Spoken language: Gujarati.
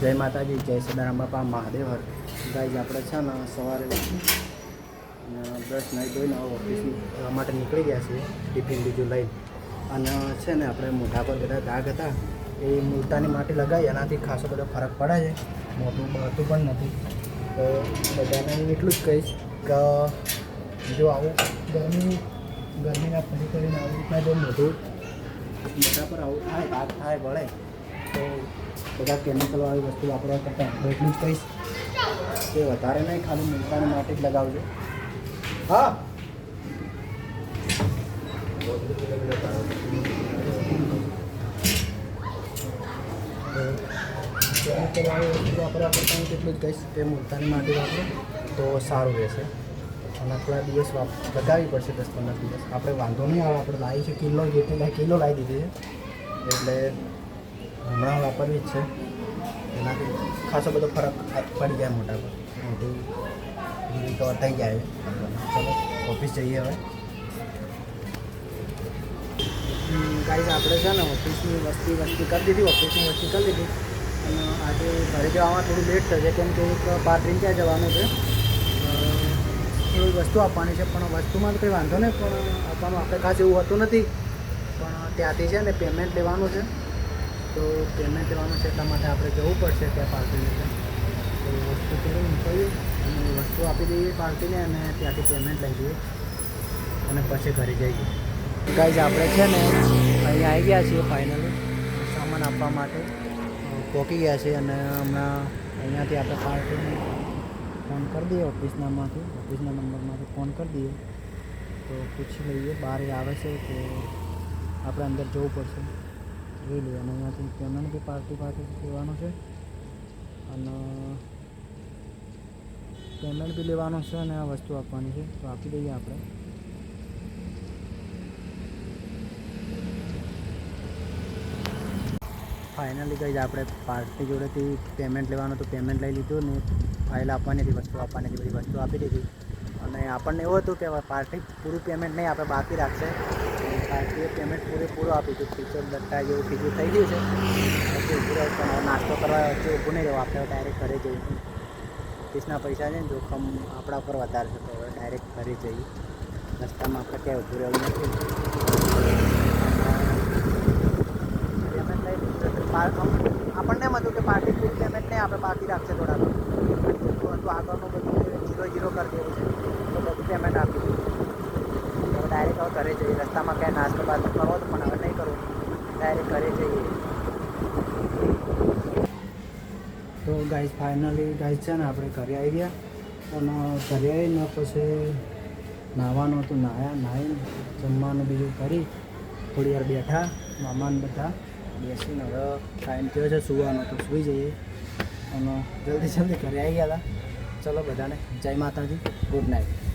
જય માતાજી, જય સદારામ બાપા, મહાદેવ હર. ગાય આપણે છે ને સવારે બ્રશ નાઈ ધોઈને ઓફિસ માટે નીકળી ગયા છીએ, ટિફિન બીજું લઈ. અને છે ને આપણે મોઢા પર બધા દાગ હતા. એ મૂર્તાની માટી લગાવી એનાથી ખાસો બધો ફરક પડે છે. મોટું બળતું પણ નથી. તો બધાને હું એટલું જ કહીશ કે, જો આવું ગરમી, ગરમીના ફરી કરીને આવી રીતના જો મોઢું મોઢા પર આવું થાય દાગ થાય બળે તો બધા કેમિકલવાળી વસ્તુ વાપરવા કરતાં હું એટલું જ કહીશ કે વધારે નહીં, ખાલી મૂળતાની માટે જ લગાવજો. હા. કેમિકલવાળી વસ્તુ વાપરવા કરતાં હું એટલું જ કહીશ કે મૂળતાની માટે વાપરો તો સારું રહેશે. અને થોડા દિવસ વાપ, લગાવવી પડશે દસ પંદર દિવસ. આપણે વાંધો નહીં આવે, આપણે લાવી છે, કિલો જેટલી કિલો લાવી દીધી છે. એટલે હમણાં વાપરવી જ છે. એનાથી ખાસો બધો ફરક પડી જાય મોટા પર. મોટું રિકવર થઈ જાય. ચલો, ઓફિસ જઈએ હવે. ગાઈઝ આપણે છે ને ઓફિસની વસ્તી વસ્તી કરી દીધી, ઓફિસની વસ્તી કરી દીધી. અને આજે ઘરે જવામાં થોડું લેટ થશે કેમ કે એક ત્રણ ક્યાં જવાનું છે. એવી વસ્તુ આપવાની છે, પણ વસ્તુમાં તો કંઈ વાંધો નહીં, પણ આપવાનું આપણે ખાસ એવું હોતું નથી. પણ ત્યાંથી છે ને પેમેન્ટ લેવાનું છે. તો પેમેન્ટ લેવાનું છે એટલા માટે આપણે જવું પડશે ત્યાં પાર્ટીને તો વસ્તુ થોડી મૂકીએ અને વસ્તુ આપી દઈએ પાર્ટીને અને ત્યાંથી પેમેન્ટ લઈ જઈએ અને પછી ઘરે જઈએ. ગાઈઝ આપણે છે ને અહીંયા આવી ગયા છીએ ફાઇનલી સામાન આપવા માટે. પહોંચી ગયા છીએ અને હમણાં અહીંયાથી આપણે પાર્ટીને ફોન કરી દઈએ ઓફિસનામાંથી, ઓફિસના નંબરમાંથી ફોન કરી દઈએ. તો પૂછી લઈએ બહાર આવે છે તો આપણે અંદર જવું પડશે. જોઈ અને અહીંયાથી પેમેન્ટ બી પાર્ટી પાસે લેવાનું છે. અને પેમેન્ટ બી લેવાનું છે અને આ વસ્તુ આપવાની છે. તો આપી દઈએ આપણે. ફાઇનલી ગઈ આપણે પાર્ટી જોડેથી પેમેન્ટ લેવાનું તો પેમેન્ટ લઈ લીધું ને ફાઇલ આપવાની હતી, વસ્તુ આપવાની હતી, બધી વસ્તુ આપી દીધી. અને આપણને એવું હતું કે પાર્ટી પૂરું પેમેન્ટ નહીં, આપણે બાકી રાખશે. પાર્ટીએ પેમેન્ટ પૂરેપૂરું આપી દીધું ફીચર દટ્ટા જેવું બીજું થઈ ગયું છે. પણ નાસ્તો કરવા વચ્ચે ઊભું નહીં રહ્યો આપણે ડાયરેક્ટ ઘરે જઈએ. ઓફિસના પૈસા છે ને, જોખમ આપણા પર વધારે છે, તો હવે ડાયરેક્ટ ઘરે જઈએ. રસ્તામાં આપણે ક્યાંય ઊભું રહેવું નથી. છે. આપણને એમ હતું કે પાર્ટી ફૂલ પેમેન્ટ નહીં, આપણે બાકી રાખશે થોડા તો આગળનું બધું જીરો જીરો કરી દેવું છે. તો બધું પેમેન્ટ આપી દીધું. ડાયરેક્ટ ઘરે જઈએ. રસ્તામાં ક્યાંય નાસ્તો બાસ્તો કરવો તો પણ હવે નહીં કરવું ડાયરેક્ટ ઘરે જઈએ. તો ગાઈઝ ફાઇનલી ગાઈઝ છે ને આપણે ઘરે આવી ગયા. અને ઘરે આવીને પછી નાહવાનું હતું, નાહ્યા નાહીને જમવાનું બીજું કરી. થોડી વાર બેઠા, મામાને બધા બેસીને હવે ટાઈમ થયો છે, સુવાનો તો સૂઈ જઈએ. અને જલ્દી જલ્દી ઘરે આવી ગયા હતા ચલો બધાને, જય માતાજી ગુડ નાઇટ